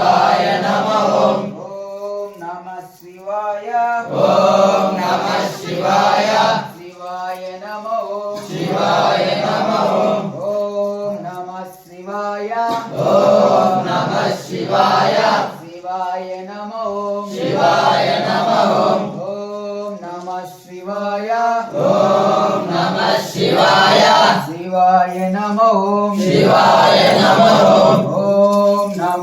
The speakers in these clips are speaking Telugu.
శివాయ నమః. ఓం నమ శివాయ. ఓం నమ శివాయ. శివాయ నమో. శివాయ నమః. ఓం నమ శివాయ. ఓం నమ శివాయ. శివాయ నమో. శివాయ నమః. ఓం నమ శివాయ. ఓం నమ శివాయ. శివాయ నమో. శివాయ నమః. ఓం నమ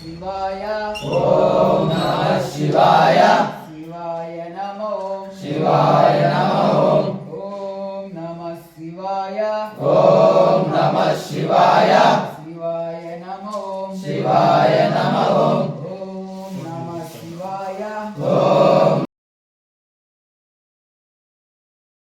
శివాయ ఓం నమః శివాయ.